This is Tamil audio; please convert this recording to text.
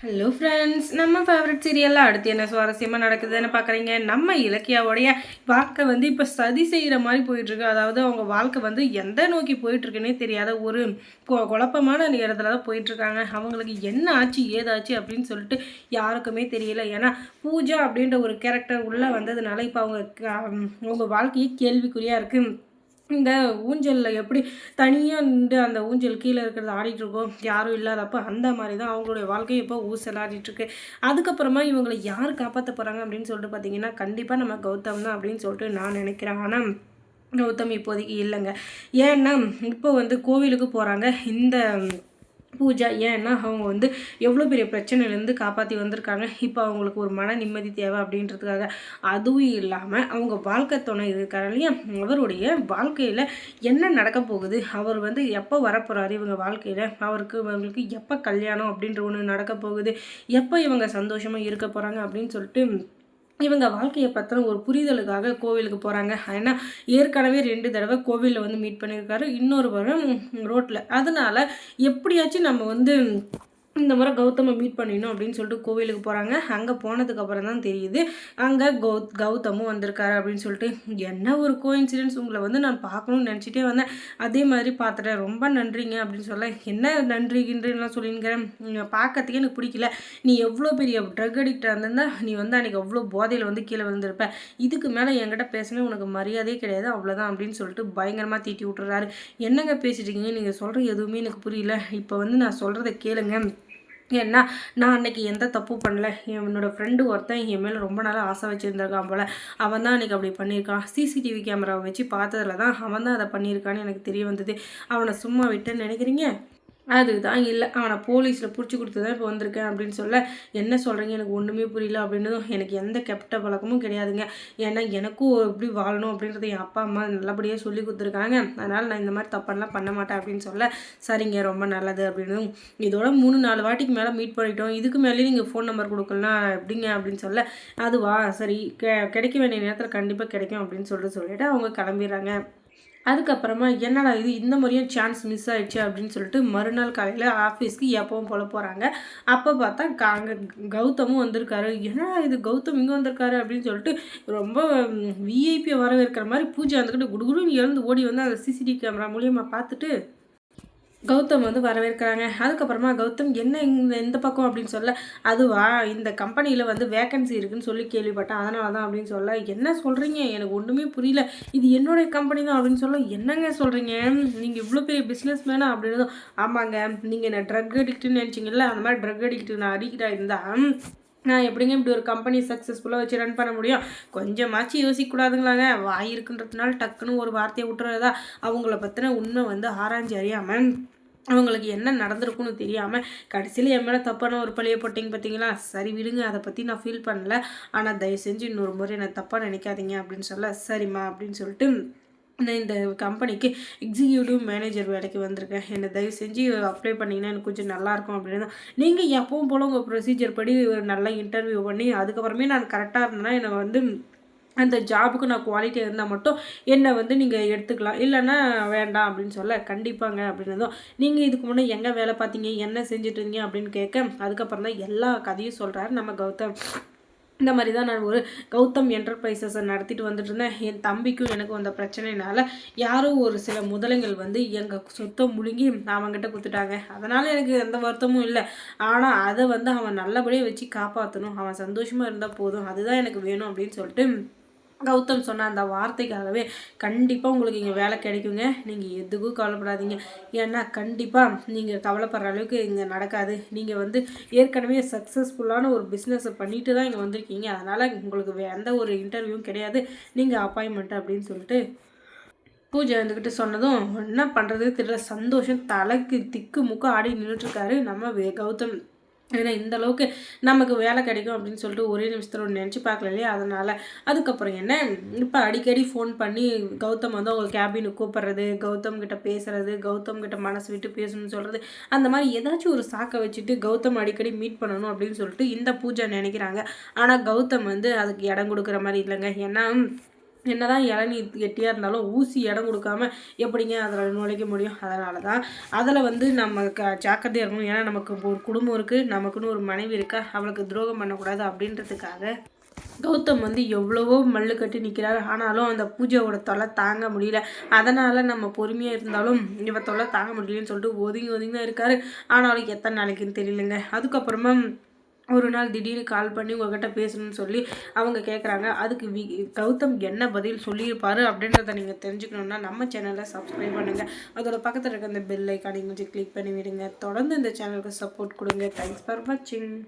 ஹலோ ஃப்ரெண்ட்ஸ் நம்ம ஃபேவரட் சீரியலில் அடுத்து என்ன சுவாரஸ்யமாக நடக்குதுன்னு பார்க்குறீங்க நம்ம இலக்கியாவுடைய வாழ்க்கை வந்து இப்போ சதி செய்கிற மாதிரி போயிட்டுருக்கு. அதாவது அவங்க வாழ்க்கை வந்து எந்த நோக்கி போயிட்டுருக்குன்னே தெரியாத ஒரு கொ- குழப்பமான நேரத்தில் தான் போயிட்டுருக்காங்க. அவங்களுக்கு என்ன ஆச்சு ஏதாச்சு அப்படின்னு சொல்லிட்டு யாருக்குமே தெரியல. ஏன்னா பூஜா அப்படின்ற ஒரு கேரக்டர் உள்ளே வந்ததுனால இப்போ அவங்க அவங்க வாழ்க்கையே கேள்விக்குறியாக இருக்குது இந்த ஊஞ்சலில் எப்படி தனியாக நின்று அந்த ஊஞ்சல் கீழே இருக்கிறது ஆடிட்டுருக்கோம் யாரும் இல்லாதப்போ அந்த மாதிரி தான் அவங்களுடைய வாழ்க்கையும் இப்போ ஊசலாடிட்டுருக்கு அதுக்கப்புறமா இவங்களை யார் காப்பாற்ற போகிறாங்க அப்படின்னு சொல்லிட்டு பார்த்தீங்கன்னா கண்டிப்பாக நம்ம கௌதம் தான் அப்படின்னு சொல்லிட்டு நான் நினைக்கிறேன். ஆனால் கௌதம் இப்போதைக்கு இல்லைங்க. ஏன்னா இப்போ வந்து கோவிலுக்கு போகிறாங்க இந்த பூஜா ஏன்னா அவங்க வந்து எவ்வளோ பெரிய பிரச்சனையிலேருந்து காப்பாற்றி வந்திருக்காங்க? இப்போ அவங்களுக்கு ஒரு மன நிம்மதி தேவை அப்படின்றதுக்காக. அதுவும் இல்லாமல் அவங்க வாழ்க்கை துணை இருக்காரு இல்லையா? அவருடைய வாழ்க்கையில் என்ன நடக்க போகுது? அவர் வந்து எப்போ வரப்போகிறாரு இவங்க வாழ்க்கையில்? அவருக்கு இவங்களுக்கு எப்போ கல்யாணம் அப்படின்ற ஒன்று நடக்க போகுது? எப்போ இவங்க சந்தோஷமாக இருக்க போகிறாங்க அப்படின்னு சொல்லிட்டு இவங்க வாழ்க்கையை பற்றின ஒரு புரிதலுக்காக கோவிலுக்கு போகிறாங்க ஏன்னா ஏற்கனவே ரெண்டு தடவை கோவிலில் வந்து மீட் பண்ணியிருக்காரு இன்னொரு வரம் ரோட்டில் அதனால எப்படியாச்சும் நம்ம வந்து இந்த முறை கௌதமை மீட் பண்ணிடணும் அப்படின்னு சொல்லிட்டு கோவிலுக்கு போகிறாங்க அங்கே போனதுக்கப்புறம் தான் தெரியுது. அங்கே கௌ கௌதமும் வந்திருக்காரு அப்படின்னு சொல்லிட்டு என்ன ஒரு கோ இன்சிடென்ஸ் உங்களை வந்து நான் பார்க்கணும்னு நினச்சிட்டே வந்தேன். அதே மாதிரி பார்த்துட்டேன். ரொம்ப நன்றிங்க அப்படின்னு சொல்ல என்ன நன்றிகின்றலாம் சொல்லிங்கிறேன் பார்க்கறதுக்கே எனக்கு பிடிக்கல. நீ எவ்வளோ பெரிய ட்ரக் அடிக்டாக இருந்திருந்தா நீ வந்து அன்றைக்கி அவ்வளோ போதையில் வந்து கீழே விழுந்திருப்ப. இதுக்கு மேலே என்கிட்ட பேசினே உனக்கு மரியாதையே கிடையாது. அவ்வளோதான் அப்படின்னு சொல்லிட்டு பயங்கரமாக தீட்டி விட்டுறாரு. என்னங்க பேசிட்டு இருக்கீங்க? நீங்கள் சொல்கிற எதுவுமே எனக்கு புரியல. இப்போ வந்து நான் சொல்கிறத கேளுங்க. ஏன்னா நான் அன்னைக்கு எந்த தப்பு பண்ணல. என்னோடய ஃப்ரெண்டு ஒருத்தன் என் மேலே ரொம்ப நாளாக ஆசை வச்சுருந்துருக்கான் போல். அவன் தான் அன்றைக்கி அப்படி பண்ணியிருக்கான். சிசிடிவி கேமராவை வச்சு பார்த்ததில் தான் அவன் தான் அதை பண்ணியிருக்கான்னு எனக்கு தெரிய வந்தது. அவனை சும்மா விட்டேன்னு நினைக்கிறீங்க? அதுதான். இல்லை அவனை போலீஸில் பிடிச்சி கொடுத்து தான் இப்போ வந்திருக்கேன் அப்படின்னு சொல்ல என்ன சொல்கிறீங்க எனக்கு ஒன்றுமே புரியல அப்படின்னதும் எனக்கு எந்த கெப்ட பழக்கமும் கிடையாதுங்க. ஏன்னா எனக்கும் எப்படி வாழணும்? அப்படின்றத என் அப்பா அம்மா நல்லபடியாக சொல்லி கொடுத்துருக்காங்க. அதனால் நான் இந்த மாதிரி தப்பெல்லாம் பண்ண மாட்டேன் அப்படின்னு சொல்ல சரிங்க ரொம்ப நல்லது அப்படின்னு இதோட மூணு நாலு வாட்டிக்கு மேலே மீட் பண்ணிட்டோம். இதுக்கு மேலேயும் நீங்கள் ஃபோன் நம்பர் கொடுக்கலாம். எப்படிங்க? அப்படின்னு சொல்ல அதுவா? சரி கெ கிடைக்க வேண்டிய நேரத்தில் கண்டிப்பாக கிடைக்கும் அப்படின்னு சொல்லிட்டு சொல்லிட்டு அவங்க கிளம்பிடுறாங்க. அதுக்கப்புறமா என்னடா இது இந்த மாதிரியும் சான்ஸ் மிஸ் ஆயிடுச்சு அப்படின்னு சொல்லிட்டு மறுநாள் காலையில் ஆஃபீஸ்க்கு எப்பவும் போல போகிறாங்க அப்போ பார்த்தா கா- அங்கே கௌதமும் வந்திருக்காரு. என்னடா இது கௌதம் இங்கே வந்திருக்காரு அப்படின்னு சொல்லிட்டு ரொம்ப விஐபியை வரவேற்கிற மாதிரி பூஜை வந்துக்கிட்டு குடுகுடுன்னு எழுந்து ஓடி வந்து அந்த சிசிடிவி கேமரா மூலியமாக பார்த்துட்டு கௌதம் வந்து வரவேற்கிறாங்க. அதுக்கப்புறமா கௌதம் என்ன இந்த இந்த பக்கம்? அப்படின்னு சொல்ல அதுவா இந்த கம்பெனியில் வந்து வேக்கன்சி இருக்குன்னு சொல்லி கேள்விப்பட்டேன். அதனால தான் அப்படின்னு சொல்ல என்ன சொல்கிறீங்க எனக்கு ஒன்றுமே புரியல. இது என்னுடைய கம்பெனி தான். அப்படின்னு சொல்ல என்னங்க சொல்கிறீங்க நீங்கள் இவ்வளோ பெரிய பிஸ்னஸ் மேனா அப்படின்னு ஆமாங்க. நீங்கள் என்ன ட்ரக் அடிக்ட்டுன்னு நினச்சிங்கல்ல? அந்த மாதிரி ட்ரக் அடிக்ட்டு நான் அடிக்டாக இருந்தால் நான் எப்படிங்க இப்படி ஒரு கம்பெனி சக்ஸஸ்ஃபுல்லாக வச்சு ரன் பண்ண முடியும்? கொஞ்சமாச்சும் யோசிக்கக்கூடாதுங்களாங்க. வாய் இருக்குன்றதுனால டக்குன்னு ஒரு வார்த்தையை விட்டுறதா அவங்கள பற்றின உண்மை வந்து ஆராய்ஞ்சு அறியாமல் அவங்களுக்கு என்ன நடந்திருக்குன்னு தெரியாமல் கடைசியில் என் மேலே தப்பான ஒரு பழைய போட்டிங்க பார்த்தீங்களா சரி விடுங்க அதை பற்றி நான் ஃபீல் பண்ணல. ஆனால் தயவு செஞ்சு இன்னொரு முறை என்னை தப்பாக நினைக்காதீங்க அப்படின்னு சொல்ல சரிம்மா அப்படின்னு சொல்லிட்டு நான் இந்த கம்பெனிக்கு எக்ஸிக்யூட்டிவ் மேனேஜர் வேலைக்கு வந்திருக்கேன். என்னை தயவு செஞ்சு அப்ளை பண்ணிங்கன்னா எனக்கு கொஞ்சம் நல்லாயிருக்கும் அப்படின்னு தான் நீங்கள் எப்பவும் போல் உங்கள் ப்ரொசீஜர் படி ஒரு நல்ல இன்டர்வியூ பண்ணி அதுக்கப்புறமே நான் கரெக்டாக இருந்தேன்னா என்னை வந்து அந்த ஜாபுக்கு நான் குவாலிட்டியாக இருந்தால் மட்டும் என்னை வந்து நீங்கள் எடுத்துக்கலாம். இல்லைன்னா வேண்டாம் அப்படின்னு சொல்ல கண்டிப்பாங்க அப்படின்னதும் நீங்கள் இதுக்கு முன்னே எங்கே வேலை பார்த்தீங்க என்ன செஞ்சுட்டு இருந்தீங்க அப்படின்னு கேட்க அதுக்கப்புறம் தான் எல்லா கதையும் சொல்கிறாரு நம்ம கௌதம். இந்த மாதிரி தான் நான் ஒரு கௌதம் என்டர்பிரைசஸை நடத்திட்டு வந்துட்டு இருந்தேன். என் தம்பிக்கும் எனக்கும் வந்த பிரச்சனைனால யாரோ ஒரு சில முதலைகள் வந்து எங்கள் சொத்தை முழுங்கி அவங்ககிட்ட கொடுத்துட்டாங்க. அதனால் எனக்கு எந்த வருத்தமும் இல்லை. ஆனால் அதை வந்து அவன் நல்லபடியாக வச்சு காப்பாற்றணும் அவன் சந்தோஷமாக இருந்தால் போதும். அதுதான் எனக்கு வேணும் அப்படின்னு சொல்லிட்டு கௌதம் சொன்ன அந்த வார்த்தைக்காகவே கண்டிப்பாக உங்களுக்கு இங்கே வேலை கிடைக்குங்க. நீங்கள் எதுக்கும் கவலைப்படாதீங்க. ஏன்னா கண்டிப்பாக நீங்கள் கவலைப்படுற அளவுக்கு இங்கே நடக்காது. நீங்கள் வந்து ஏற்கனவே சக்ஸஸ்ஃபுல்லான ஒரு பிஸ்னஸை பண்ணிட்டு தான் இங்கே வந்திருக்கீங்க. அதனால் உங்களுக்கு வே- எந்த ஒரு இன்டர்வியூவும் கிடையாது. நீங்கள் அப்பாயின்மெண்ட் அப்படின்னு சொல்லிட்டு பூஜை வந்துக்கிட்டு சொன்னதும் என்ன பண்ணுறது தெரியல சந்தோஷம் தலைக்கு திக்கு முக்க ஆடி நின்றுட்டுருக்காரு நம்ம கௌதம் ஏன்னா இந்த அளவுக்கு நமக்கு வேலை கிடைக்கும் அப்படின்னு சொல்லிட்டு ஒரே நிமிஷத்தில் ஒன்று நினச்சி பார்க்கல இல்லையா? அதனால் அதுக்கப்புறம் என்ன? இப்போ அடிக்கடி ஃபோன் பண்ணி கௌதம் வந்து அவங்க கேபினுக்கு கூப்பிட்றது கௌதம் கிட்ட பேசுறது கௌதம் கிட்ட மனசு விட்டு பேசணும்னு சொல்கிறது அந்த மாதிரி ஏதாச்சும் ஒரு சாக்கை வச்சுட்டு கௌதம் அடிக்கடி மீட் பண்ணணும் அப்படின்னு சொல்லிட்டு இந்த பூஜை நினைக்கிறாங்க. ஆனால் கௌதம் வந்து அதுக்கு இடம் கொடுக்குற மாதிரி இல்லைங்க. ஏன்னா என்னதான் இளநீ கெட்டியாக இருந்தாலும் ஊசி இடம் கொடுக்காம எப்படிங்க அதில் நுழைக்க முடியும்? அதனால தான் அதில் வந்து நம்ம க ஜாக்கிரதையாக இருக்கணும். ஏன்னா நமக்கு ஒரு குடும்பம் இருக்குது நமக்குன்னு ஒரு மனைவி இருக்கா? அவளுக்கு துரோகம் பண்ணக்கூடாது அப்படின்றதுக்காக கௌதம் வந்து எவ்வளவோ மல்லு கட்டி நிற்கிறாரு ஆனாலும் அந்த பூஜையோட தொலை தாங்க முடியல. அதனால் நம்ம பொறுமையாக இருந்தாலும் இவ தொல்லை தாங்க முடியலன்னு சொல்லிட்டு ஒதுங்கி ஒதுங்கி தான் இருக்கார். ஆனாலும் எத்தனை நாளைக்குன்னு தெரியலங்க. அதுக்கப்புறமா ஒரு நாள் திடீர்னு கால் பண்ணி உங்ககிட்ட பேசணும்னு சொல்லி அவங்க கேட்குறாங்க அதுக்கு வி கௌதம் என்ன பதில் சொல்லியிருப்பார் அப்படின்றத நீங்கள் தெரிஞ்சுக்கணுன்னா நம்ம சேனலை சப்ஸ்கிரைப் பண்ணுங்கள் அதோட பக்கத்தில் இருக்க அந்த பெல் ஐக்கானை கொஞ்சம் கிளிக் பண்ணி விடுங்க. தொடர்ந்து இந்த சேனலுக்கு சப்போர்ட் கொடுங்க. தேங்க்ஸ் ஃபார் வாட்சிங்